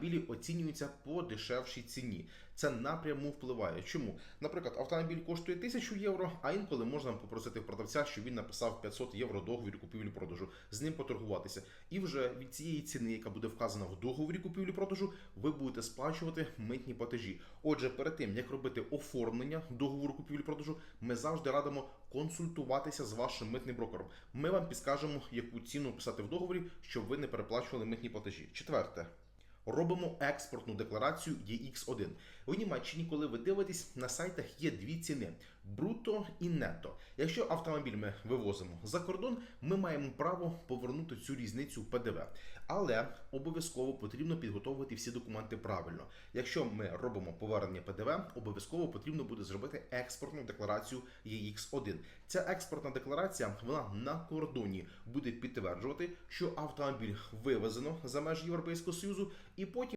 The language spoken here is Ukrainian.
Білі оцінюються по дешевшій ціні. Це напряму впливає. Чому? Наприклад, автомобіль коштує 1000 євро, а інколи можна попросити продавця, щоб він написав 500 євро договір купівлі-продажу, з ним поторгуватися. І вже від цієї ціни, яка буде вказана в договорі купівлі-продажу, ви будете сплачувати митні платежі. Отже, перед тим як робити оформлення договору купівлі-продажу, ми завжди радимо консультуватися з вашим митним брокером. Ми вам підскажемо, яку ціну писати в договорі, щоб ви не переплачували митні платежі. Четверте. Робимо експортну декларацію EX1. У Німеччині, коли ви дивитесь, на сайтах є дві ціни: бруто і нетто. Якщо автомобіль ми вивозимо за кордон, ми маємо право повернути цю різницю в ПДВ. Але обов'язково потрібно підготовити всі документи правильно. Якщо ми робимо повернення ПДВ, обов'язково потрібно буде зробити експортну декларацію EX1. Ця експортна декларація вона на кордоні буде підтверджувати, що автомобіль вивезено за межі Європейського Союзу, і потім